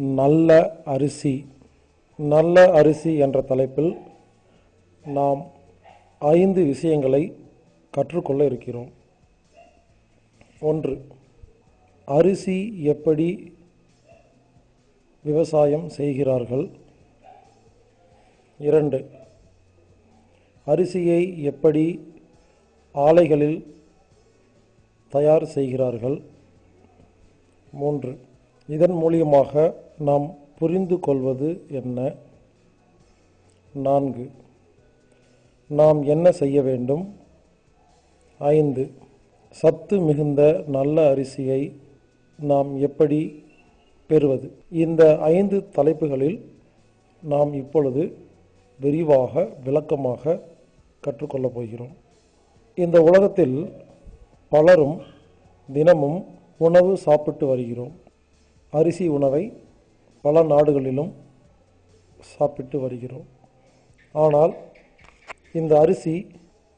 நல்ல அரிசி நல்ல அரிசி என்ற தலைப்பில் நாம் ஐந்து விஷயங்களை கற்றுக்கொள்ள இருக்கிறோம். ஒன்று அரிசி எப்படி விவசாயம் செய்கிறார்கள்? இரண்டு அரிசியை எப்படி ஆலைகளில் தயார் செய்கிறார்கள்? மூன்று இதன் மூலியமாக நாம் புரிந்து கொள்வது என்ன? நான்கு. நாம் என்ன செய்ய வேண்டும்? ஐந்து. சத்து மிகுந்த நல்ல அரிசியை நாம் எப்படி பெறுவது? இந்த ஐந்து தலைப்புகளில் நாம் இப்பொழுது விரிவாக விளக்கமாக கற்றுக்கொள்ளப் போகிறோம். இந்த உலகத்தில் பலரும் தினமும் உணவு சாப்பிட்டு வருகிறோம். அரிசி உணவை பல நாடுகளிலும் சாப்பிட்டு வருகிறோம். ஆனால் இந்த அரிசி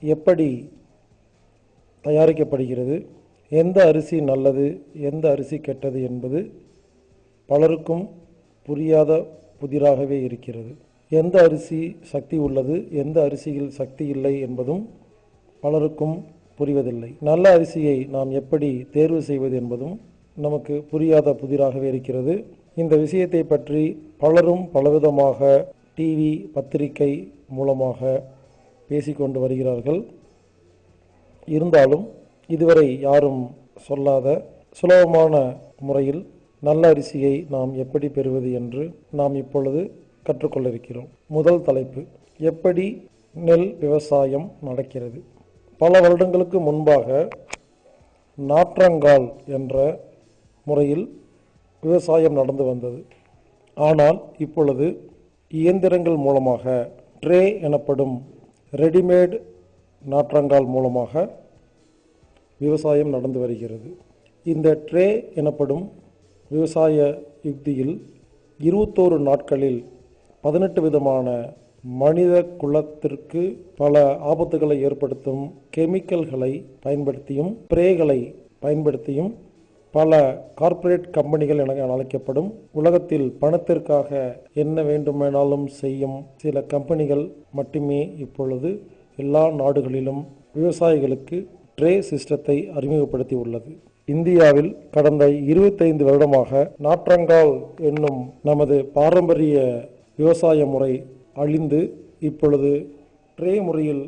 எப்படி தயாரிக்கப்படுகிறது? எந்த அரிசி நல்லது? எந்த அரிசி கெட்டது என்பது பலருக்கும் புரியாத புதிராகவே இருக்கிறது. எந்த அரிசி சக்தி உள்ளது? எந்த அரிசியில் சக்தி இல்லை என்பதும் பலருக்கும் புரிவதில்லை. நல்ல அரிசியை நாம் எப்படி தேர்வு செய்வது என்பதும் நமக்கு புரியாத புதிராகவே இருக்கிறது. இந்த விஷயத்தை பற்றி பலரும் பலவிதமாக டிவி பத்திரிகை மூலமாக பேசிக்கொண்டு வருகிறார்கள். இருந்தாலும் இதுவரை யாரும் சொல்லாத சுலபமான முறையில் நல்ல அரிசியை நாம் எப்படி பெறுவது என்று நாம் இப்பொழுது கற்றுக்கொள்ள இருக்கிறோம் முதல் தலைப்பு எப்படி நெல் விவசாயம் நடக்கிறது? பல வருடங்களுக்கு முன்பாக நாற்றங்கால் என்ற முறையில் விவசாயம் நடந்து வந்தது. ஆனால் இப்பொழுது இயந்திரங்கள் மூலமாக ட்ரே எனப்படும் ரெடிமேட் நாற்றங்கால் மூலமாக விவசாயம் நடந்து வருகிறது. இந்த ட்ரே எனப்படும் விவசாய யுக்தியில் இருபத்தோரு நாட்களில் பதினெட்டு விதமான மனித குலத்திற்கு பல ஆபத்துகளை ஏற்படுத்தும் கெமிக்கல்களை பயன்படுத்தியும் ஸ்ப்ரேகளை பயன்படுத்தியும் பல கார்ப்பரேட் கம்பெனிகள் என அழைக்கப்படும் உலகத்தில் பணத்திற்காக என்ன வேண்டுமானாலும் செய்யும் சில கம்பெனிகள் மட்டுமே இப்பொழுது எல்லா நாடுகளிலும் விவசாயிகளுக்கு ட்ரே சிஸ்டத்தை அறிமுகப்படுத்தி உள்ளது. இந்தியாவில் கடந்த இருபத்தைந்து வருடமாக நாற்றங்கால் என்னும் நமது பாரம்பரிய விவசாய முறை அழிந்து இப்பொழுது ட்ரே முறையில்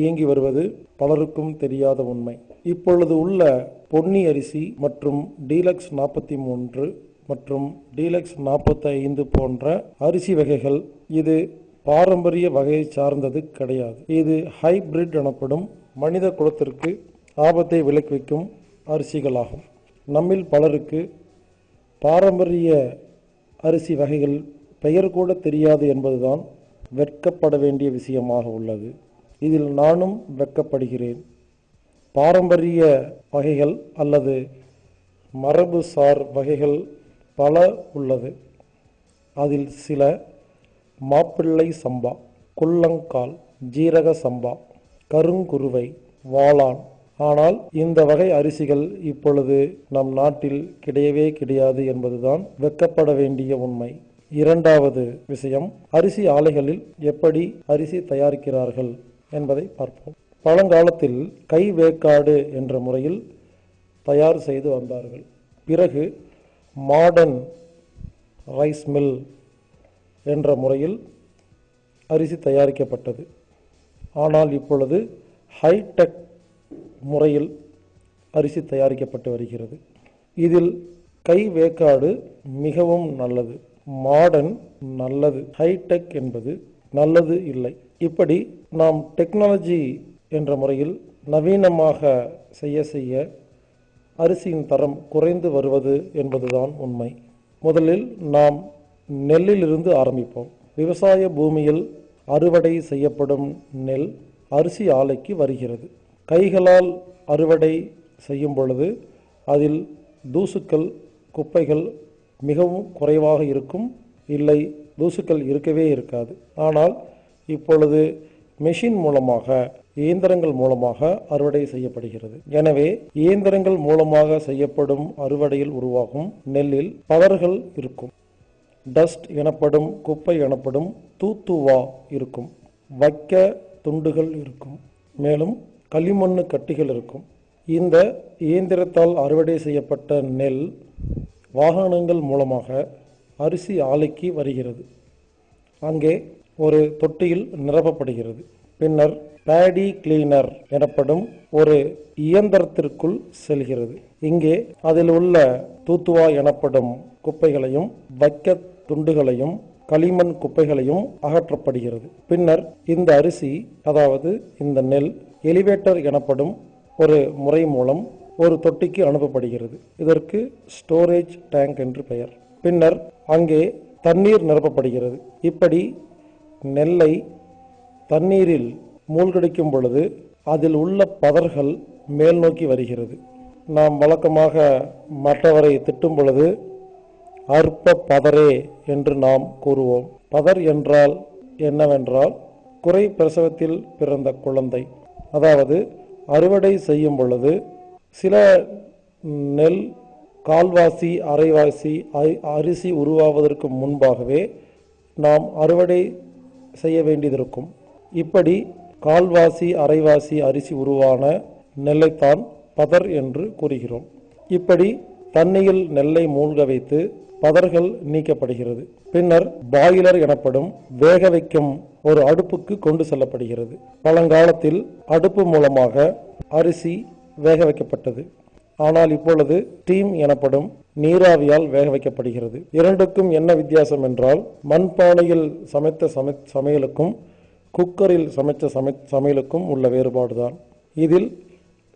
இயங்கி வருவது பலருக்கும் தெரியாத உண்மை. இப்பொழுது உள்ள பொன்னி அரிசி மற்றும் டீலக்ஸ் நாற்பத்தி மூன்று மற்றும் டீலக்ஸ் நாற்பத்தி ஐந்து போன்ற அரிசி வகைகள் இது பாரம்பரிய வகையை சார்ந்தது கிடையாது. இது ஹைபிரிட் எனப்படும் மனித குலத்திற்கு ஆபத்தை விளைவிக்கும் அரிசிகளாகும். நம்மில் பலருக்கு பாரம்பரிய அரிசி வகைகள் பெயர் கூட தெரியாது என்பதுதான் வெட்கப்பட வேண்டிய விஷயமாக உள்ளது. இதில் நானும் வெட்கப்படுகிறேன் பாரம்பரிய வகைகள் அல்லது மரபுசார் வகைகள் பல உள்ளது. அதில் சில மாப்பிள்ளை சம்பா குள்ளங்கால் ஜீரக சம்பா கருங்குருவை வாளான். ஆனால் இந்த வகை அரிசிகள் இப்பொழுது நம் நாட்டில் கிடையவே கிடையாது என்பதுதான் வெட்கப்பட வேண்டிய உண்மை. இரண்டாவது விஷயம் அரிசி ஆலைகளில் எப்படி அரிசி தயாரிக்கிறார்கள்? என்பதை பார்ப்போம். பழங்காலத்தில் கை வேக்காடு என்ற முறையில் தயார் செய்து வந்தார்கள். பிறகு மாடர்ன் ரைஸ் மில் என்ற முறையில் அரிசி தயாரிக்கப்பட்டது. ஆனால் இப்பொழுது ஹைடெக் முறையில் அரிசி தயாரிக்கப்பட்டு வருகிறது. இதில் கை வேக்காடு மிகவும் நல்லது. மாடர்ன் நல்லது. ஹைடெக் என்பது நல்லது இல்லை. இப்படி நாம் டெக்னாலஜி என்ற முறையில் நவீனமாக செய்ய செய்ய அரிசியின் தரம் குறைந்து வருவது என்பதுதான் உண்மை. முதலில் நாம் நெல்லிலிருந்து ஆரம்பிப்போம். விவசாய பூமியில் அறுவடை செய்யப்படும் நெல் அரிசி ஆலைக்கு வருகிறது. கைகளால் அறுவடை செய்யும் பொழுது அதில் தூசுக்கள் குப்பைகள் மிகவும் குறைவாக இருக்கும். இல்லை தூசுக்கள் இருக்கவே இருக்காது. ஆனால் இப்பொழுது மெஷின் மூலமாக இயந்திரங்கள் மூலமாக அறுவடை செய்யப்படுகிறது. எனவே இயந்திரங்கள் மூலமாக செய்யப்படும் அறுவடையில் உருவாகும் நெல்லில் பதர்கள் இருக்கும். டஸ்ட் எனப்படும் குப்பை எனப்படும் தூத்துவா இருக்கும். வைக்க துண்டுகள் இருக்கும். மேலும் களிமண்ணு கட்டிகள் இருக்கும். இந்த இயந்திரத்தால் அறுவடை செய்யப்பட்ட நெல் வாகனங்கள் மூலமாக அரிசி ஆலைக்கு வருகிறது. அங்கே ஒரு தொட்டியில் நிரப்பப்படுகிறது. பின்னர் பேடி கிளீனர் எனப்படும் ஒரு இயந்திரத்திற்குள் செல்கிறது. இங்கே அதில் உள்ள தூத்துவா எனப்படும் குப்பைகளையும் வைக்க துண்டுகளையும் களிமண் குப்பைகளையும் அகற்றப்படுகிறது. பின்னர் இந்த அரிசி அதாவது இந்த நெல் எலிவேட்டர் எனப்படும் ஒரு முறை மூலம் ஒரு தொட்டிக்கு அனுப்பப்படுகிறது. இதற்கு ஸ்டோரேஜ் டேங்க் என்று பெயர். பின்னர் அங்கே தண்ணீர் நிரப்பப்படுகிறது. இப்படி நெல்லை தண்ணீரில் மூழ்கடிக்கும் பொழுது அதில் உள்ள பதர்கள் மேல் நோக்கி வருகிறது. நாம் வழக்கமாக மற்றவரை திட்டும் பொழுது அற்ப பதரே என்று நாம் கூறுவோம். பதர் என்றால் என்னவென்றால் குறை பிரசவத்தில் பிறந்த குழந்தை. அதாவது அறுவடை செய்யும் பொழுது சில நெல் கால்வாசி அரைவாசி அரி- அரிசி உருவாவதற்கு முன்பாகவே நாம் அறுவடை செய்ய வேண்டியதிருக்கும். இப்படி கால்வாசி அரைவாசி அரிசி உருவான நெல்லைத்தான் பதர் என்று கூறுகிறோம். இப்படி தண்ணியில் நெல்லை மூழ்க வைத்து பதர்கள் நீக்கப்படுகிறது. பின்னர் பாயிலர் எனப்படும் வேக வைக்கும் ஒரு அடுப்புக்கு கொண்டு செல்லப்படுகிறது. பழங்காலத்தில் அடுப்பு மூலமாக அரிசி வேக வைக்கப்பட்டது. ஆனால் இப்பொழுது ஸ்டீம் எனப்படும் நீராவியால் வேக வைக்கப்படுகிறது. இரண்டுக்கும் என்ன வித்தியாசம் என்றால் மண்பானையில் சமைத்த சமை சமையலுக்கும் குக்கரில் சமைத்த சமை சமையலுக்கும் உள்ள வேறுபாடுதான். இதில்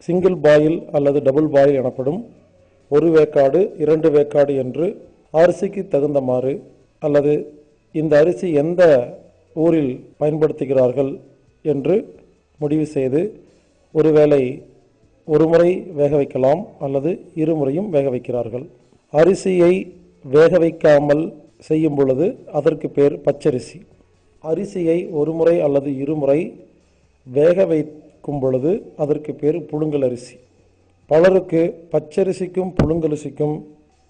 சிங்கிள் பாயில் அல்லது டபுள் பாயில் எனப்படும் ஒரு வேக்காடு இரண்டு வேக்காடு என்று அரிசிக்கு தகுந்தமாறு அல்லது இந்த அரிசி எந்த ஊரில் பயன்படுத்துகிறார்கள் என்று முடிவு செய்து ஒருவேளை ஒரு முறை வேக வைக்கலாம் அல்லது இருமுறையும் வேக வைக்கிறார்கள் அரிசியை வேக வைக்காமல் செய்யும் பொழுது அதற்கு பேர் பச்சரிசி. அரிசியை ஒரு முறை அல்லது இருமுறை வேக வைக்கும் பொழுது அதற்கு பேர் புழுங்கல் அரிசி. பலருக்கு பச்சரிசிக்கும் புழுங்கரிசிக்கும்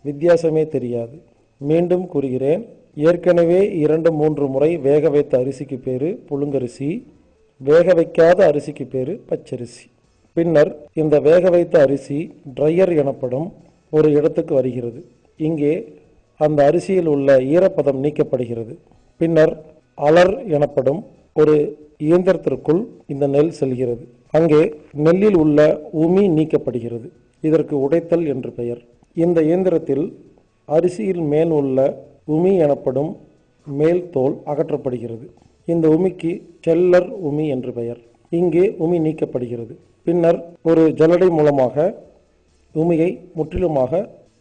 வித்தியாசமே தெரியாது. மீண்டும் கூறுகிறேன் ஏற்கனவே இரண்டு மூன்று முறை வேக வைத்த அரிசிக்கு பேர் புழுங்கரிசி வேக வைக்காத அரிசிக்கு பேர் பச்சரிசி. பின்னர் இந்த வேக வைத்த அரிசி ட்ரையர் எனப்படும் ஒரு இடத்துக்கு வருகிறது. இங்கே அந்த அரிசியில் உள்ள ஈரப்பதம் நீக்கப்படுகிறது. பின்னர் அலர் எனப்படும் ஒரு இயந்திரத்திற்குள் இந்த நெல் செல்கிறது. அங்கே நெல்லில் உள்ள உமி நீக்கப்படுகிறது. இதற்கு உடைத்தல் என்று பெயர். இந்த இயந்திரத்தில் அரிசியில் மேல் உள்ள உமி எனப்படும் மேல் தோல் அகற்றப்படுகிறது. இந்த உமிக்கு செல்லர் உமி என்று பெயர். இங்கே உமி நீக்கப்படுகிறது. பின்னர் ஒரு ஜல்லடை மூலமாக உமியை முற்றிலுமாக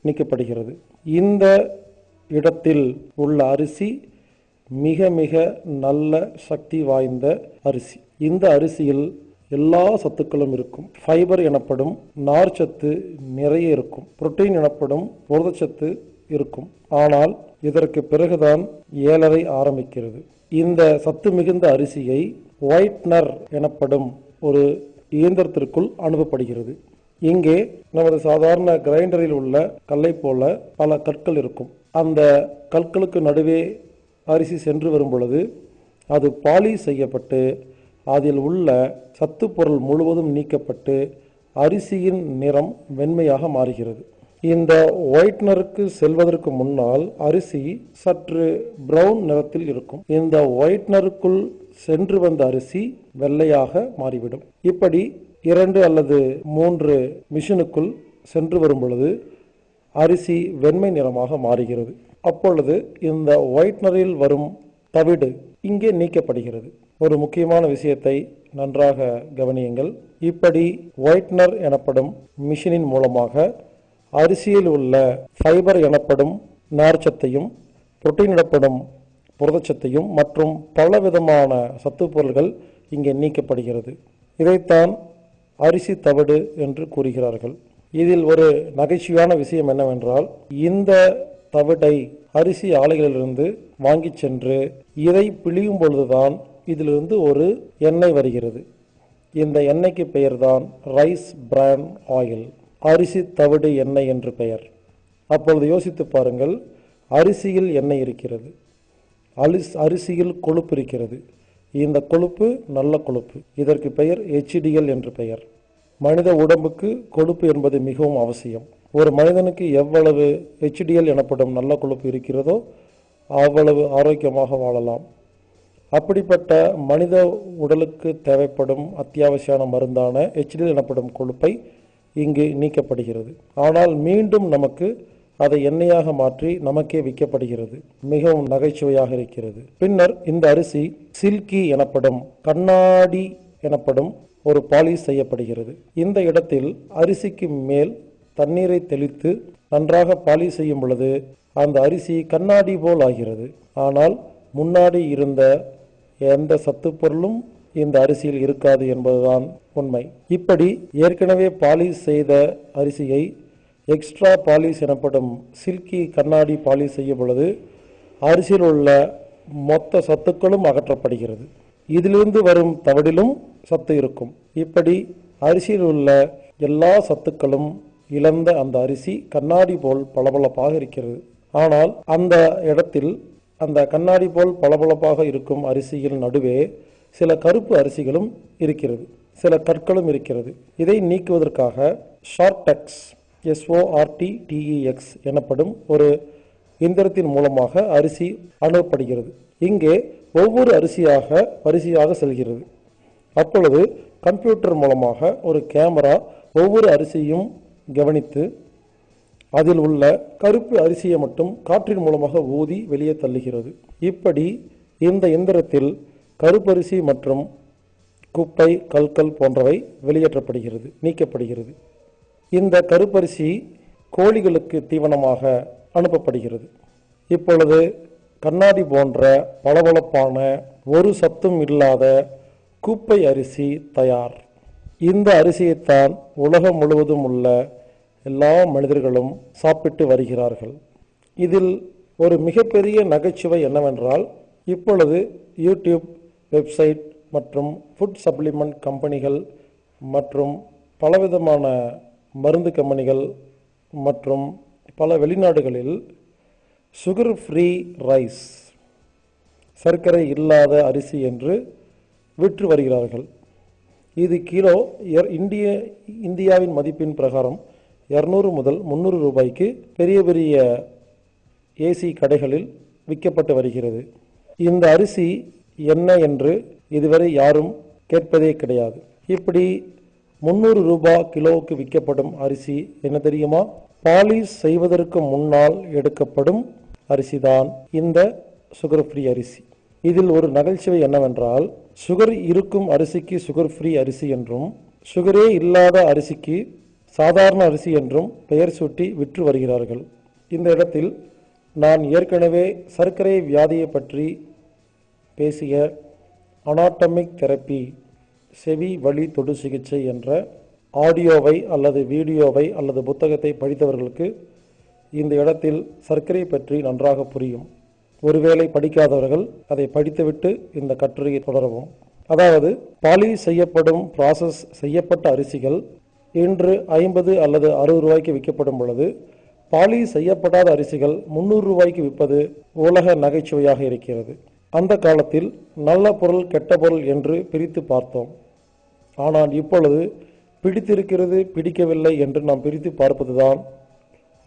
நீக்கப்படுகிறது. இந்த இடத்தில் உள்ள அரிசி மிக மிக நல்ல சக்தி வாய்ந்த அரிசி. இந்த அரிசியில் எல்லா சத்துக்களும் இருக்கும். ஃபைபர் எனப்படும் நார்ச்சத்து நிறைய இருக்கும். புரோட்டீன் எனப்படும் புரதச்சத்து இருக்கும். ஆனால் இதற்கு பிறகுதான் ஏழரை ஆரம்பிக்கிறது. இந்த சத்து மிகுந்த அரிசியை ஒயிட்னர் எனப்படும் ஒரு இயந்திரத்திற்குள் அனுப்பப்படுகிறது. இங்கே நமது சாதாரண கிரைண்டரில் உள்ள கல்லை போல பல கற்கள் இருக்கும். அந்த கற்களுக்கு நடுவே அரிசி சென்று வரும் பொழுது அது பாலிஷ் செய்யப்பட்டு அதில் உள்ள சத்து பொருள் முழுவதும் நீக்கப்பட்டு அரிசியின் நிறம் வெண்மையாக மாறுகிறது. இந்த ஒயிட்னருக்கு செல்வதற்கு முன்னால் அரிசி சற்று பிரவுன் நிறத்தில் இருக்கும். இந்த ஒயிட்னருக்குள் சென்று வந்த அரிசி வெள்ளையாக மாறிவிடும். இப்படி இரண்டு அல்லது மூன்று மிஷினுக்குள் சென்று வரும் பொழுது அரிசி வெண்மை நிறமாக மாறுகிறது. அப்பொழுது இந்த ஒயிட்னரில் வரும் தவிடு இங்கே நீக்கப்படுகிறது. ஒரு முக்கியமான விஷயத்தை நன்றாக கவனியுங்கள். இப்படி ஒயிட்னர் எனப்படும் மிஷினின் மூலமாக அரிசியில் உள்ள ஃபைபர் எனப்படும் நார்ச்சத்தையும் புரோட்டீன் எனப்படும் புரதச்சத்தையும் மற்றும் பலவிதமான சத்து பொருள்கள் இங்கே நீக்கப்படுகிறது. இதைத்தான் அரிசி தவிடு என்று கூறுகிறார்கள். இதில் ஒரு நகைச்சுவையான விஷயம் என்னவென்றால் இந்த தவிடை அரிசி ஆலைகளிலிருந்து வாங்கிச் சென்று இதை பிழியும் பொழுதுதான் இதிலிருந்து ஒரு எண்ணெய் வருகிறது. இந்த எண்ணெய்க்கு பெயர்தான் ரைஸ் பிரான் ஆயில் அரிசி தவிடு எண்ணெய் என்று பெயர். அப்பொழுது யோசித்து பாருங்கள் அரிசியில் எண்ணெய் இருக்கிறது. அரிஸ் அரிசியில் கொழுப்பு இருக்கிறது. இந்த கொழுப்பு நல்ல கொழுப்பு. இதற்கு பெயர் ஹெச்டிஎல் என்று பெயர். மனித உடம்புக்கு கொழுப்பு என்பது மிகவும் அவசியம். ஒரு மனிதனுக்கு எவ்வளவு ஹெச்டிஎல் எனப்படும் நல்ல கொழுப்பு இருக்கிறதோ அவ்வளவு ஆரோக்கியமாக வாழலாம். அப்படிப்பட்ட மனித உடலுக்கு தேவைப்படும் அத்தியாவசியமான மருந்தான HDL எனப்படும் கொழுப்பை இங்கு நீக்கப்படுகிறது. ஆனால் மீண்டும் நமக்கு அதை எண்ணெயாக மாற்றி நமக்கே விற்கப்படுகிறது. மிகவும் நகைச்சுவையாக இருக்கிறது. பின்னர் இந்த அரிசி சில்கி எனப்படும் கண்ணாடி எனப்படும் ஒரு பாலிஷ் செய்யப்படுகிறது. இந்த இடத்தில் அரிசிக்கு மேல் தண்ணீரை தெளித்து நன்றாக பாலிஷ் செய்யும் பொழுது அந்த அரிசி கண்ணாடி போல் ஆகிறது. ஆனால் முன்னாடி இருந்த எந்த சத்து பொருளும் இந்த அரிசியில் இருக்காது என்பதுதான் உண்மை. இப்படி ஏற்கனவே பாலிஷ் செய்த அரிசியை எக்ஸ்ட்ரா பாலிஷ் எனப்படும் சில்கி கண்ணாடி பாலிஸ் செய்யும் பொழுது அரிசியில் உள்ள மொத்த சத்துக்களும் அகற்றப்படுகிறது. இதிலிருந்து வரும் தவிடிலும் சத்து இருக்கும். இப்படி அரிசியில் உள்ள எல்லா சத்துக்களும் இழந்த அந்த அரிசி கண்ணாடி போல் பளபளப்பாக இருக்கிறது. ஆனால் அந்த இடத்தில் அந்த கண்ணாடி போல் பளபளப்பாக இருக்கும் அரிசியின் நடுவே சில கருப்பு அரிசிகளும் இருக்கிறது. சில கற்களும் இருக்கிறது. இதை நீக்குவதற்காக ஷார்டெக்ஸ் எஸ்ஓஆர்டிடிஇஎக்ஸ் எனப்படும் ஒரு இயந்திரத்தின் மூலமாக அரிசி அணுகப்படுகிறது இங்கே ஒவ்வொரு அரிசியாக வரிசையாக செல்கிறது. அப்பொழுது கம்ப்யூட்டர் மூலமாக ஒரு கேமரா ஒவ்வொரு அரிசியும் கவனித்து அதில் உள்ள கருப்பு அரிசியை மட்டும் காற்றின் மூலமாக ஊதி வெளியே தள்ளுகிறது. இப்படி இந்த எந்திரத்தில் கருப்பரிசி மற்றும் குப்பை கல்கல் போன்றவை வெளியேற்றப்படுகிறது நீக்கப்படுகிறது. இந்த கருப்பரிசி கோழிகளுக்கு தீவனமாக அனுப்பப்படுகிறது. இப்பொழுது கண்ணாடி போன்ற பளபளப்பான ஒரு சத்தும் இல்லாத குப்பை அரிசி தயார். இந்த அரிசியைத்தான் உலகம் முழுவதும் உள்ள எல்லா மனிதர்களும் சாப்பிட்டு வருகிறார்கள். இதில் ஒரு மிகப்பெரிய நகைச்சுவை என்னவென்றால் இப்பொழுது யூடியூப் வெப்சைட் மற்றும் ஃபுட் சப்ளிமெண்ட் கம்பெனிகள் மற்றும் பலவிதமான மருந்து கம்பெனிகள் மற்றும் பல வெளிநாடுகளில் சுகர் ஃப்ரீ ரைஸ் சர்க்கரை இல்லாத அரிசி என்று விற்று வருகிறார்கள். இது கிலோ எர்- இந்திய இந்தியாவின் மதிப்பின் பிரகாரம் இரநூறு முதல் முந்நூறு ரூபாய்க்கு பெரிய பெரிய ஏசி கடைகளில் விற்கப்பட்டு வருகிறது. இந்த அரிசி என்ன என்று இதுவரை யாரும் கேட்பதே கிடையாது. இப்படி முந்நூறு ரூபாய் கிலோவுக்கு விற்கப்படும் அரிசி என்ன தெரியுமா? பாலிஷ் செய்வதற்கு முன்னால் எடுக்கப்படும் அரிசி தான் இந்த சுகர் ஃப்ரீ அரிசி. இதில் ஒரு நகைச்சுவை என்னவென்றால் சுகர் இருக்கும் அரிசிக்கு சுகர் ஃப்ரீ அரிசி என்றும் சுகரே இல்லாத அரிசிக்கு சாதாரண அரிசி என்றும் பெயர் சூட்டி விற்று வருகிறார்கள். இந்த இடத்தில் நான் ஏற்கனவே சர்க்கரை வியாதியை பற்றி பேசிய அனாட்டமிக் தெரப்பி செவி வழி தொடு சிகிச்சை என்ற ஆடியோவை அல்லது வீடியோவை அல்லது புத்தகத்தை படித்தவர்களுக்கு இந்த இடத்தில் சர்க்கரை பற்றி நன்றாக புரியும். ஒருவேளை படிக்காதவர்கள் அதை படித்துவிட்டு இந்த கட்டுரையை தொடரவும். அதாவது பாலி செய்யப்படும் ப்ராசஸ் செய்யப்பட்ட அரிசிகள் இன்று ஐம்பது அல்லது அறுபது ரூபாய்க்கு விற்கப்படும் பொழுது பாலி செய்யப்படாத அரிசிகள் முந்நூறு ரூபாய்க்கு விற்பது உலக நகைச்சுவையாக இருக்கிறது. அந்த காலத்தில் நல்ல பொருள் கெட்ட பொருள் என்று பிரித்து பார்த்தோம். ஆனால் இப்பொழுது பிடித்திருக்கிறது பிடிக்கவில்லை என்று நாம் பிரித்து பார்ப்பதுதான்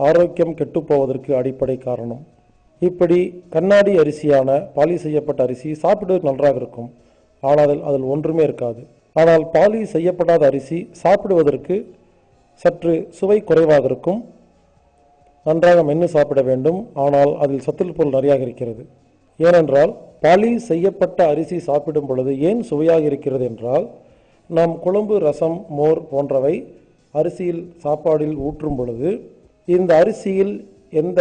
ஆரோக்கியம் கெட்டுப்போவதற்கு அடிப்படை காரணம். இப்படி கண்ணாடி அரிசியான பாலி செய்யப்பட்ட அரிசி சாப்பிடுவதற்கு நன்றாக இருக்கும். ஆனால் அதில் அதில் ஒன்றுமே இருக்காது. ஆனால் பாலி செய்யப்படாத அரிசி சாப்பிடுவதற்கு சற்று சுவை குறைவாக இருக்கும். நன்றாக மென்று சாப்பிட வேண்டும். ஆனால் அதில் சத்துள் பொருள் நிறையாக இருக்கிறது. ஏனென்றால் பாலி செய்யப்பட்ட அரிசி சாப்பிடும் பொழுது ஏன் சுவையாக இருக்கிறது என்றால் நாம் குழம்பு ரசம் மோர் போன்றவை அரிசியில் சாப்பாடில் ஊற்றும் பொழுது இந்த அரிசியில் எந்த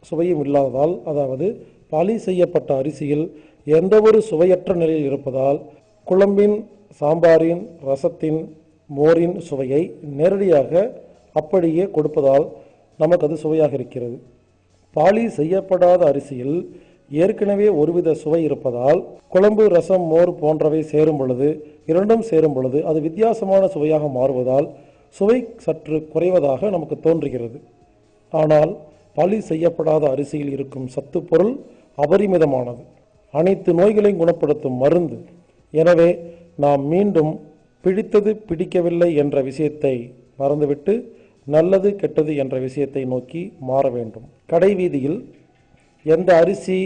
சுவையும் இல்லாததால் அதாவது பாலி செய்யப்பட்ட அரிசியில் எந்த ஒரு சுவையற்ற நிலையில் இருப்பதால் குழம்பின் சாம்பாரின் ரசத்தின் மோரின் சுவையை நேரடியாக அப்படியே கொடுப்பதால் நமக்கு அது சுவையாக இருக்கிறது. பாலி செய்யப்படாத அரிசியில் ஏற்கனவே ஒருவித சுவை இருப்பதால் குழம்பு ரசம் மோர் போன்றவை சேரும் பொழுது இரண்டும் சேரும் பொழுது அது வித்தியாசமான சுவையாக மாறுவதால் சுவை சற்று குறைவதாக நமக்கு தோன்றுகிறது. ஆனால் பழி செய்யப்படாத அரிசியில் இருக்கும் சத்து பொருள் அபரிமிதமானது. அனைத்து நோய்களையும் குணப்படுத்தும் மருந்து. எனவே நாம் மீண்டும் பிடித்தது பிடிக்கவில்லை என்ற விஷயத்தை மறந்துவிட்டு நல்லது கெட்டது என்ற விஷயத்தை நோக்கி மாற வேண்டும். கடை வீதியில் எந்த அரிசி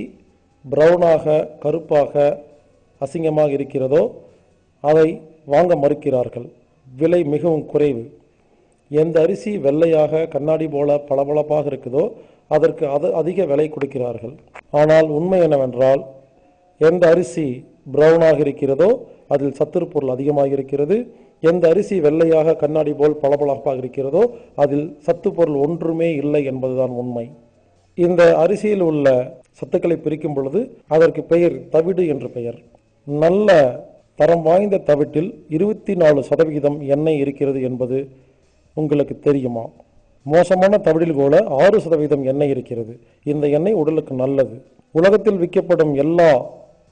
பிரவுனாக கருப்பாக அசிங்கமாக இருக்கிறதோ அதை வாங்க மறுக்கிறார்கள். விலை மிகவும் குறைவு. எந்த அரிசி வெள்ளையாக கண்ணாடி போல பளபளப்பாக இருக்குதோ அதற்கு அது அதிக விலை கொடுக்கிறார்கள். ஆனால் உண்மை என்னவென்றால் எந்த அரிசி பிரவுனாக இருக்கிறதோ அதில் சத்துரு பொருள் அதிகமாக இருக்கிறது. எந்த அரிசி வெள்ளையாக கண்ணாடி போல் பளபளப்பாக இருக்கிறதோ அதில் சத்து பொருள் ஒன்றுமே இல்லை என்பதுதான் உண்மை. இந்த அரிசியில் உள்ள சத்துக்களை பிரிக்கும் பொழுது அதற்கு பெயர் தவிடு என்று பெயர். நல்ல தரம் வாய்ந்த தவிட்டில் இருபத்தி நாலு சதவிகிதம் எண்ணெய் இருக்கிறது என்பது உங்களுக்கு தெரியுமா? மோசமான தவிடில் கூட ஆறு சதவீதம் எண்ணெய் இருக்கிறது. இந்த எண்ணெய் உடலுக்கு நல்லது. உலகத்தில் விற்கப்படும் எல்லா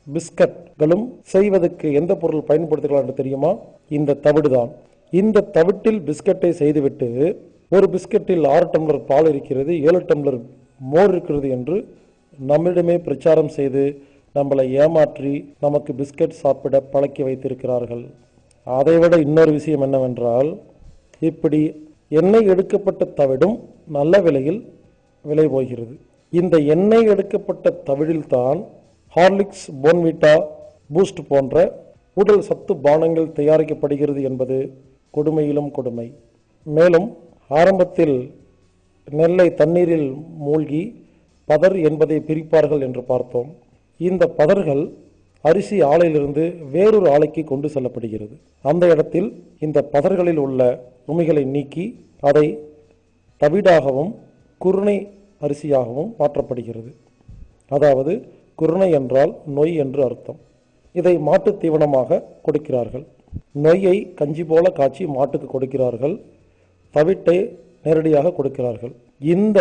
பிஸ்கட்களும் செய்வதற்கு எந்த பொருள் பயன்படுத்துகிறார் என்று தெரியுமா? இந்த தவிடுதான். இந்த தவிட்டில் பிஸ்கட்டை செய்துவிட்டு ஒரு பிஸ்கட்டில் ஆறு டம்ளர் பால் இருக்கிறது ஏழு டம்ளர் மோர் இருக்கிறது என்று நம்மிடமே பிரச்சாரம் செய்து நம்மளை ஏமாற்றி நமக்கு பிஸ்கட் சாப்பிட பழக்கி வைத்திருக்கிறார்கள். அதைவிட இன்னொரு விஷயம் என்னவென்றால் இப்படி எண்ணெய் எடுக்கப்பட்ட தவிடும் நல்ல விலையில் விலை போகிறது. இந்த எண்ணெய் எடுக்கப்பட்ட தவிடில்தான் ஹார்லிக்ஸ் போன்விட்டா பூஸ்ட் போன்ற உடல் சத்து பானங்கள் தயாரிக்கப்படுகிறது என்பது கொடுமையிலும் கொடுமை. மேலும் ஆரம்பத்தில் நெல்லை தண்ணீரில் மூழ்கி பதர் என்பதை பிரிப்பார்கள் என்று பார்த்தோம். இந்த பதர்கள் அரிசி ஆலையிலிருந்து வேறொரு ஆலைக்கு கொண்டு செல்லப்படுகிறது. அந்த இடத்தில் இந்த பதர்களில் உள்ள உமிகளை நீக்கி அதை தவிடாகவும் குருணை அரிசியாகவும் மாற்றப்படுகிறது. அதாவது குருணை என்றால் நொய் என்று அர்த்தம். இதை மாட்டுத் தீவனமாக கொடுக்கிறார்கள். நொய்யை கஞ்சி போல காய்ச்சி மாட்டுக்கு கொடுக்கிறார்கள். தவிட்டை நேரடியாக கொடுக்கிறார்கள். இந்த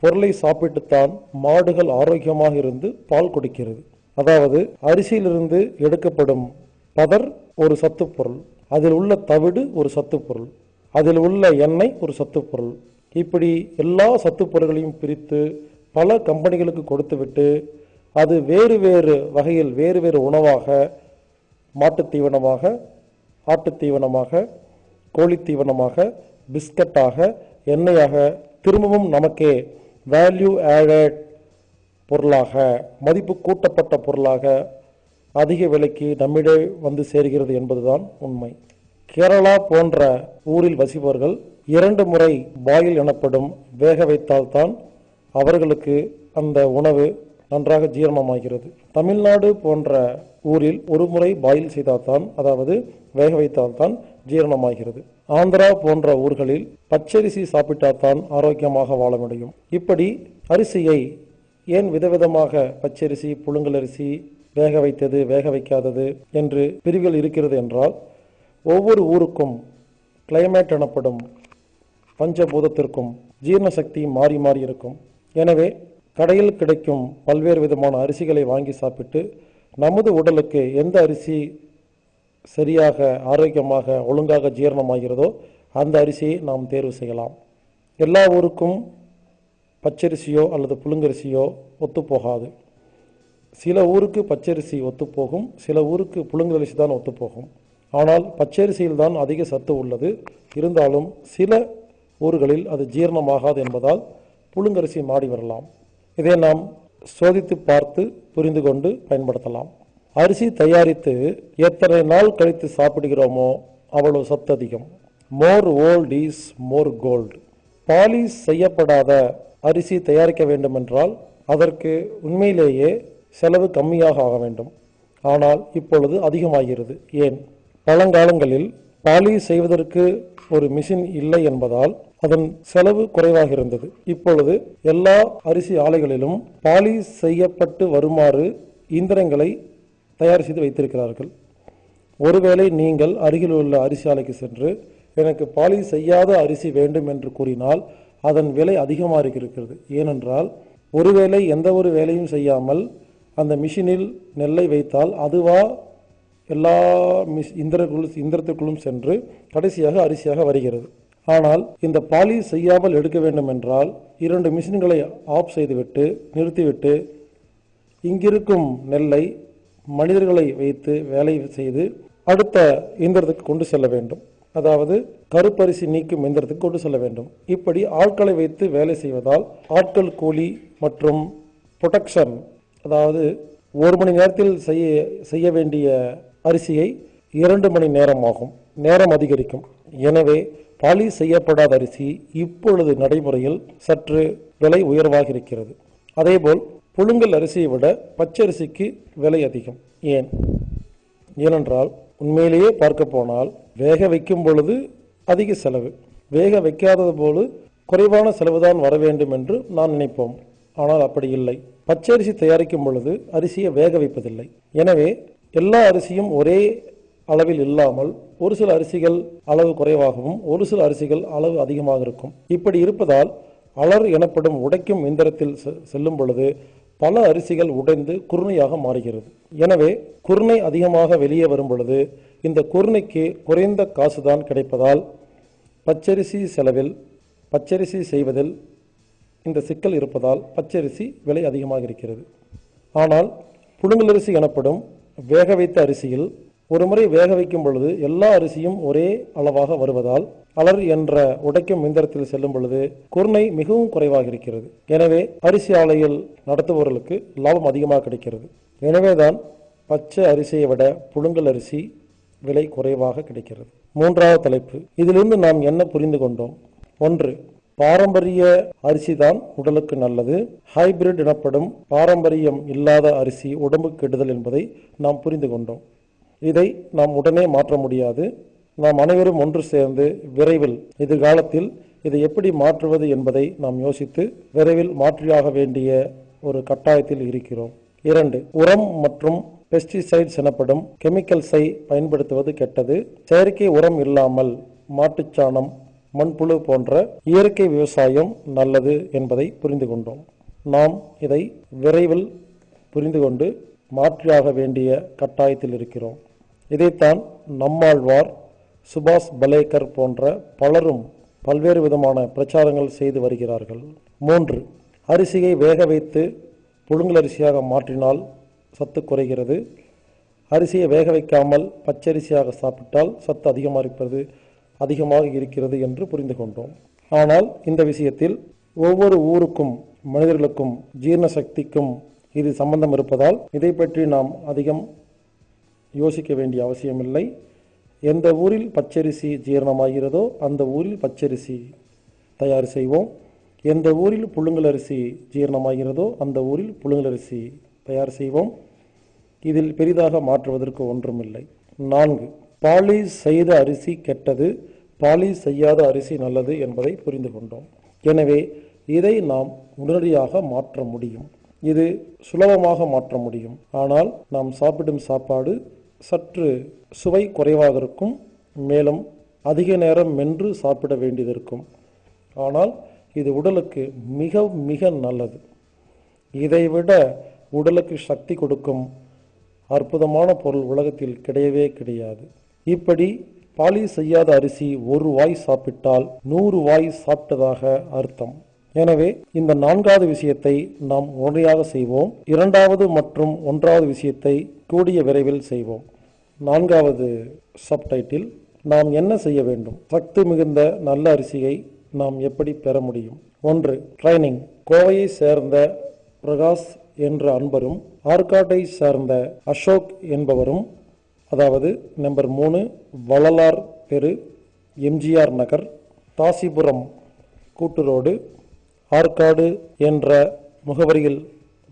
பொருளை சாப்பிட்டுத்தான் மாடுகள் ஆரோக்கியமாக இருந்து பால் கொடுக்கிறது. அதாவது அரிசியிலிருந்து எடுக்கப்படும் பதர் ஒரு சத்து பொருள் அதில் உள்ள தவிடு ஒரு சத்து பொருள் அதில் உள்ள எண்ணெய் ஒரு சத்து பொருள். இப்படி எல்லா சத்து பொருள்களையும் பிரித்து பல கம்பெனிகளுக்கு கொடுத்துவிட்டு அது வேறு வேறு வகையில் வேறு வேறு உணவாக மாட்டுத் தீவனமாக ஆட்டுத் தீவனமாக கோழித் தீவனமாக பிஸ்கட்டாக எண்ணெயாக திரும்பவும் நமக்கே வேல்யூ ஆடட் பொருளாக மதிப்பு கூட்டப்பட்ட பொருளாக அதிக விலைக்கு நம்மிடே வந்து சேர்கிறது என்பதுதான் உண்மை. கேரளா போன்ற ஊரில் வசிப்பவர்கள் இரண்டு முறை பாயில் எனப்படும் வேக வைத்தால்தான் அவர்களுக்கு அந்த உணவு நன்றாக ஜீரணமாகிறது. தமிழ்நாடு போன்ற ஊரில் ஒரு முறை பாயில் செய்தால்தான் அதாவது வேக வைத்தால்தான் ஜீரணமாகிறது. ஆந்திரா போன்ற ஊர்களில் பச்சரிசி சாப்பிட்டால்தான் ஆரோக்கியமாக வாழ முடியும். இப்படி அரிசியை ஏன் விதவிதமாக பச்சரிசி புழுங்கலரிசி வேக வைத்தது வேக வைக்காதது என்று பிரிவுகள் இருக்கிறது என்றால் ஒவ்வொரு ஊருக்கும் கிளைமேட் எனப்படும் பஞ்சபூதத்திற்கும் ஜீரண சக்தி மாறி மாறி இருக்கும். எனவே கடையில் கிடைக்கும் பல்வேறு விதமான அரிசிகளை வாங்கி சாப்பிட்டு நமது உடலுக்கு எந்த அரிசி சரியாக ஆரோக்கியமாக ஒழுங்காக ஜீரணமாகிறதோ அந்த அரிசியை நாம் தேர்வு செய்யலாம். எல்லா ஊருக்கும் பச்சரிசியோ அல்லது புழுங்கரிசியோ ஒத்துப்போகாது. சில ஊருக்கு பச்சரிசி ஒத்துப்போகும் சில ஊருக்கு புழுங்கரிசி தான் ஒத்துப்போகும். ஆனால் பச்சரிசியில் தான் அதிக சத்து உள்ளது. இருந்தாலும் சில ஊர்களில் அது ஜீரணமாகாது என்பதால் புழுங்கரிசி மாடி வரலாம். இதை நாம் சோதித்து பார்த்து புரிந்து கொண்டு பயன்படுத்தலாம். அரிசி தயாரித்து எத்தனை நாள் கழித்து சாப்பிடுகிறோமோ அவ்வளவு சத்து அதிகம். More old is more gold polish செய்யப்படாத அரிசி தயாரிக்க வேண்டுமென்றால் அதற்கு உண்மையிலேயே செலவு கம்மியாக ஆக வேண்டும். ஆனால் இப்பொழுது அதிகமாகிறது. ஏன்? பழங்காலங்களில் பாலிஷ் செய்வதற்கு ஒரு மிஷின் இல்லை என்பதால் அதன் செலவு குறைவாக இருந்தது. இப்பொழுது எல்லா அரிசி ஆலைகளிலும் பாலிஷ் செய்யப்பட்டு வருமாறு இயந்திரங்களை தயார் செய்து வைத்திருக்கிறார்கள். ஒருவேளை நீங்கள் அருகில் உள்ள அரிசி ஆலைக்கு சென்று எனக்கு பாலிஷ் செய்யாத அரிசி வேண்டும் என்று கூறினால் அதன் விலை அதிகமாக இருக்கிறது. ஏனென்றால் ஒருவேளை எந்த ஒரு வேலையும் செய்யாமல் அந்த மிஷினில் நெல்லை வைத்தால் அதுவா எல்லா மிஸ் இந்திரக்குள் இந்திரத்துக்குள்ளும் சென்று கடைசியாக அரிசியாக வருகிறது. ஆனால் இந்த பாலி செய்யாமல் எடுக்க வேண்டும் என்றால் இரண்டு மிஷின்களை ஆஃப் செய்துவிட்டு நிறுத்திவிட்டு இங்கிருக்கும் நெல்லை மனிதர்களை வைத்து வேலை செய்து அடுத்த இயந்திரத்துக்கு கொண்டு செல்ல வேண்டும். அதாவது கருப்பரிசி நீக்கும் இயந்திரத்துக்கு கொண்டு செல்ல வேண்டும். இப்படி ஆட்களை வைத்து வேலை செய்வதால் ஆட்கள் கூலி மற்றும் ப்ரொடக்ஷன் அதாவது ஒரு மணி நேரத்தில் செய்ய செய்ய வேண்டிய அரிசியை இரண்டு மணி நேரம் ஆகும் நேரம் அதிகரிக்கும். எனவே பழி செய்யப்படாத அரிசி இப்பொழுது நடைமுறையில் சற்று விலை உயர்வாக இருக்கிறது. அதேபோல் புழுங்கல் அரிசியை விட பச்சரிசிக்கு விலை அதிகம். ஏன்? ஏனென்றால் உண்மையிலேயே பார்க்க போனால் வேக வைக்கும் பொழுது அதிக செலவு. வேக வைக்காதது போது குறைவான செலவுதான் வர வேண்டும் என்று நான் நினைப்போம். ஆனால் அப்படி இல்லை. பச்சரிசி தயாரிக்கும் பொழுது அரிசியை வேக வைப்பதில்லை. எனவே எல்லா அரிசியும் ஒரே அளவில் இல்லாமல் ஒரு சில அரிசிகள் அளவு குறைவாகவும் ஒரு சில அரிசிகள் அளவு அதிகமாக இருக்கும். இப்படி இருப்பதால் அலர் எனப்படும் உடைக்கும் இயந்திரத்தில் செல்லும் பொழுது பல அரிசிகள் உடைந்து குருணையாக மாறுகிறது. எனவே குருணை அதிகமாக வெளியே வரும் பொழுது இந்த குருணைக்கு குறைந்த காசுதான் கிடைப்பதால் பச்சரிசி செலவில் பச்சரிசி செய்வதில் இந்த சிக்கல் இருப்பதால் பச்சரிசி விலை அதிகமாக இருக்கிறது. ஆனால் புழுங்கலரிசி எனப்படும் வேக வைத்த அரிசியில் ஒரு முறை வேக வைக்கும் பொழுது எல்லா அரிசியும் ஒரே அளவாக வருவதால் அலர் என்ற உடைக்கும் இயந்திரத்தில் செல்லும் பொழுது குர்ணை மிகவும் குறைவாக இருக்கிறது. எனவே அரிசி ஆலையில் நடத்துபவர்களுக்கு லாபம் அதிகமாக கிடைக்கிறது. எனவேதான் பச்சை அரிசியை விட புழுங்கல் அரிசி விலை குறைவாக கிடைக்கிறது. மூன்றாவது தலைப்பு. இதிலிருந்து நாம் என்ன புரிந்து கொண்டோம்? ஒன்று பாரம்பரிய அரிசி தான் உடலுக்கு நல்லது. ஹைபிரிட் எனப்படும் பாரம்பரியம் இல்லாத அரிசி உடம்புக்கு கெடுதல் என்பதை நாம் புரிந்து கொண்டோம். இதை நாம் உடனே மாற்ற முடியாது. நாம் அனைவரும் ஒன்று சேர்ந்து விரைவில் எதிர்காலத்தில் இதை எப்படி மாற்றுவது என்பதை நாம் யோசித்து விரைவில் மாற்றியாக வேண்டிய ஒரு கட்டாயத்தில் இருக்கிறோம். இரண்டு உரம் மற்றும் பெஸ்டிசைட்ஸ் எனப்படும் கெமிக்கல்ஸை பயன்படுத்துவது கெட்டது. செயற்கை உரம் இல்லாமல் மாட்டுச்சாணம் மண்புழு போன்ற இயற்கை விவசாயம் நல்லது என்பதை புரிந்து கொண்டோம். நாம் இதை விரைவில் புரிந்து கொண்டு மாற்றியாக வேண்டிய கட்டாயத்தில் இருக்கிறோம். இதைத்தான் நம்மாழ்வார் சுபாஷ் பலேகர் போன்ற பலரும் பல்வேறு விதமான பிரச்சாரங்கள் செய்து வருகிறார்கள். மூன்று அரிசியை வேக வைத்து புழுங்கல் அரிசியாக மாற்றினால் சத்து குறைகிறது. அரிசியை வேக வைக்காமல் பச்சரிசியாக சாப்பிட்டால் சத்து அதிகமாக இருப்பது அதிகமாக இருக்கிறது என்று புரிந்து கொண்டோம். ஆனால் இந்த விஷயத்தில் ஒவ்வொரு ஊருக்கும் மனிதர்களுக்கும் ஜீரண சக்திக்கும் இது சம்பந்தம் இருப்பதால் இதை பற்றி நாம் அதிகம் யோசிக்க வேண்டிய அவசியமில்லை. எந்த ஊரில் பச்சரிசி ஜீரணமாகிறதோ அந்த ஊரில் பச்சரிசி தயார் செய்வோம். எந்த ஊரில் புழுங்கல் அரிசி ஜீரணமாகிறதோ அந்த ஊரில் புழுங்கல் அரிசி தயார் செய்வோம். இதில் பெரிதாக மாற்றுவதற்கு ஒன்றுமில்லை. நான்கு பாலிஷ் செய்த அரிசி கெட்டது பாலிஷ் செய்யாத அரிசி நல்லது என்பதை புரிந்து கொண்டோம். எனவே இதை நாம் உடனடியாக மாற்ற முடியும். இது சுலபமாக மாற்ற முடியும். ஆனால் நாம் சாப்பிடும் சாப்பாடு சற்று சுவை குறைவாக இருக்கும் மேலும் அதிக நேரம் மென்று சாப்பிட வேண்டியது இருக்கும் ஆனால் இது உடலுக்கு மிக மிக நல்லது. இதைவிட உடலுக்கு சக்தி கொடுக்கும் அற்புதமான பொருள் உலகத்தில் கிடையவே கிடையாது. இப்படி பாலிஷ் செய்யாத அரிசி ஒரு வாய் சாப்பிட்டால் நூறு வாய் சாப்பிட்டதாக அர்த்தம். எனவே இந்த நான்காவது விஷயத்தை நாம் உடனடியாக செய்வோம். இரண்டாவது மற்றும் ஒன்றாவது விஷயத்தை கூடிய விரைவில் செய்வோம். நான்காவது சப்டைட்டில் நாம் என்ன செய்ய வேண்டும்? சக்தி மிகுந்த நல்ல அரிசியை நாம் எப்படி பெற முடியும்? ஒன்று ட்ரைனிங் கோவையை சேர்ந்த பிரகாஷ் என்ற அன்பரும் ஆற்காட்டை சேர்ந்த அசோக் என்பவரும் அதாவது நம்பர் மூணு வள்ளலார் தெரு எம்ஜிஆர் நகர் தாசிபுரம் கூட்டுரோடு ஆற்காடு என்ற முகவரியில்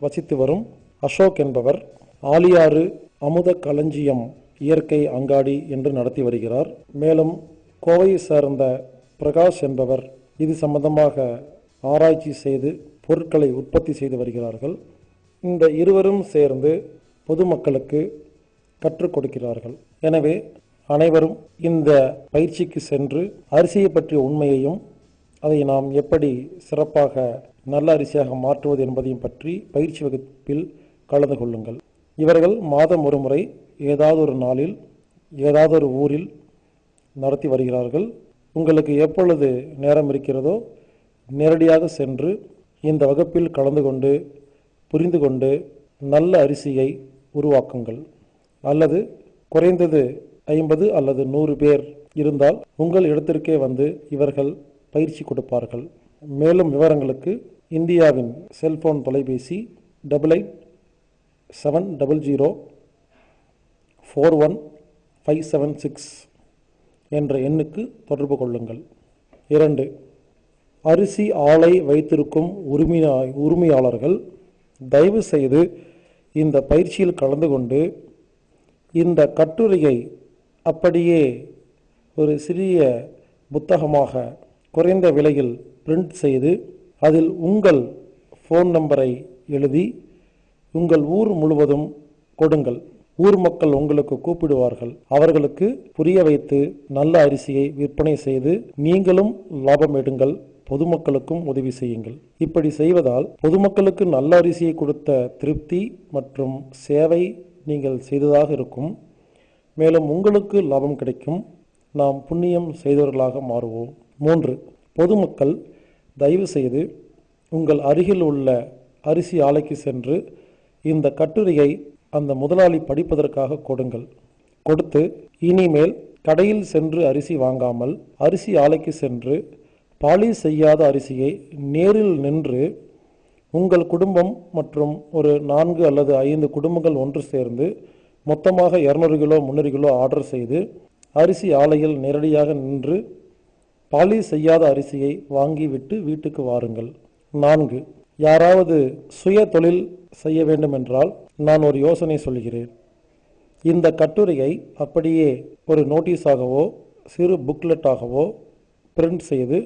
வசித்து வரும் அசோக் என்பவர் ஆலியாறு அமுத களஞ்சியம் இயற்கை அங்காடி என்று நடத்தி வருகிறார். மேலும் கோவையை சேர்ந்த பிரகாஷ் என்பவர் இது சம்பந்தமாக ஆராய்ச்சி செய்து பொருட்களை உற்பத்தி செய்து வருகிறார்கள். இந்த இருவரும் சேர்ந்து பொதுமக்களுக்கு கற்றுக் கொடுக்கிறார்கள். எனவே அனைவரும் இந்த பயிற்சிக்கு சென்று அரிசியை பற்றிய உண்மையையும் அதை நாம் எப்படி சிறப்பாக நல்ல அரிசியாக மாற்றுவது என்பதையும் பற்றி பயிற்சி வகுப்பில் கலந்து கொள்ளுங்கள். இவர்கள் மாதம் ஒரு முறை ஏதாவது ஒரு நாளில் ஏதாவது ஒரு ஊரில் நடத்தி வருகிறார்கள். உங்களுக்கு எப்பொழுது நேரம் இருக்கிறதோ நேரடியாக சென்று இந்த வகுப்பில் கலந்து கொண்டு புரிந்து கொண்டு நல்ல அரிசியை உருவாக்குங்கள். அல்லது குறைந்தது ஐம்பது அல்லது நூறு பேர் இருந்தால் உங்கள் இடத்திற்கே வந்து இவர்கள் பயிற்சி கொடுப்பார்கள். மேலும் விவரங்களுக்கு இந்தியாவின் செல்போன் தொலைபேசி double eight seven double zero four one five seven six என்ற எண்ணுக்கு தொடர்பு கொள்ளுங்கள். இரண்டு அரிசி ஆலை வைத்திருக்கும் உரிமையா உரிமையாளர்கள் தயவு செய்து இந்த பயிற்சியில் கலந்து கொண்டு இந்த கட்டுரையை அப்படியே ஒரு சிறிய புத்தகமாக குறைந்த விலையில் பிரிண்ட் செய்து அதில் உங்கள் ஃபோன் நம்பரை எழுதி உங்கள் ஊர் முழுவதும் கொடுங்கள். ஊர் மக்கள் உங்களுக்கு கூப்பிடுவார்கள். அவர்களுக்கு புரிய வைத்து நல்ல அரிசியை விற்பனை செய்து நீங்களும் லாபம் எடுங்கள். பொதுமக்களுக்கும் உதவி செய்யுங்கள். இப்படி செய்வதால் பொதுமக்களுக்கு நல்ல அரிசியை கொடுத்த திருப்தி மற்றும் சேவை நீங்கள் செய்ததாக இருக்கும். மேலும் உங்களுக்கு லாபம் கிடைக்கும். நாம் புண்ணியம் செய்தவர்களாக மாறுவோம். மூன்று. பொதுமக்கள் தயவு செய்து உங்கள் அருகில் உள்ள அரிசி ஆலைக்கு சென்று இந்த கட்டுரையை அந்த முதலாளி படிப்பதற்காக கொடுங்கள். கொடுத்து இனிமேல் கடையில் சென்று அரிசி வாங்காமல் அரிசி ஆலைக்கு சென்று பாலிஷ் செய்யாத அரிசியை நேரில் நின்று உங்கள் குடும்பம் மற்றும் ஒரு நான்கு அல்லது ஐந்து குடும்பங்கள் ஒன்று சேர்ந்து மொத்தமாக இரநூறு கிலோ முந்நூறு கிலோ ஆர்டர் செய்து அரிசி ஆலையில் நேரடியாக நின்று பாலிஷ் செய்யாத அரிசியை வாங்கிவிட்டு வீட்டுக்கு வாருங்கள். நான்கு யாராவது சுய தொழில் செய்ய வேண்டும் என்றால் நான் ஒரு யோசனை சொல்கிறேன். இந்த கட்டுரையை அப்படியே ஒரு நோட்டீஸாகவோ சிறு புக்லெட்டாகவோ பிரிண்ட் செய்து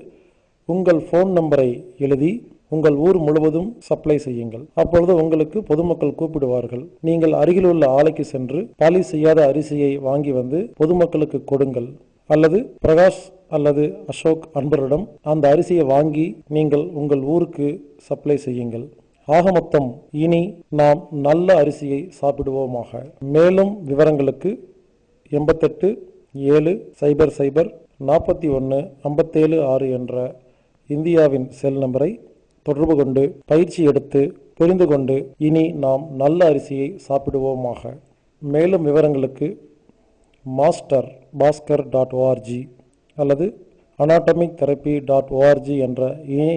உங்கள் ஃபோன் நம்பரை எழுதி உங்கள் ஊர் முழுவதும் சப்ளை செய்யுங்கள். அப்பொழுது உங்களுக்கு பொதுமக்கள் கூப்பிடுவார்கள். நீங்கள் அருகில் உள்ள ஆலைக்கு சென்று பாலிஷ் செய்யாத அரிசியை வாங்கி வந்து பொதுமக்களுக்கு கொடுங்கள். அல்லது பிரகாஷ் அல்லது அசோக் அன்பரிடம் அந்த அரிசியை வாங்கி நீங்கள் உங்கள் ஊருக்கு சப்ளை செய்யுங்கள். ஆக மொத்தம் இனி நாம் நல்ல அரிசியை சாப்பிடுவோமாக. மேலும் விவரங்களுக்கு எண்பத்தெட்டு ஏழு சைபர் சைபர் நாற்பத்தி ஒன்று ஐம்பத்தேழு ஆறு என்ற இந்தியாவின் செல் நம்பரை தொடர்பு கொண்டு பயிற்சி எடுத்து புரிந்து கொண்டு இனி நாம் நல்ல அரிசியை சாப்பிடுவோமாக. மேலும் விவரங்களுக்கு master Baskar dot O R G அல்லது anatomic therapy dot O R G என்ற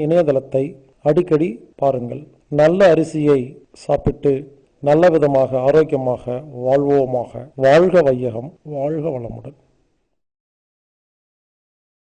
இணையதளத்தை அடிக்கடி பாருங்கள். நல்ல அரிசியை சாப்பிட்டு நல்ல விதமாக ஆரோக்கியமாக வாழ்வோமாக வாழ்க வையகம் வாழ்க வளமுடன்.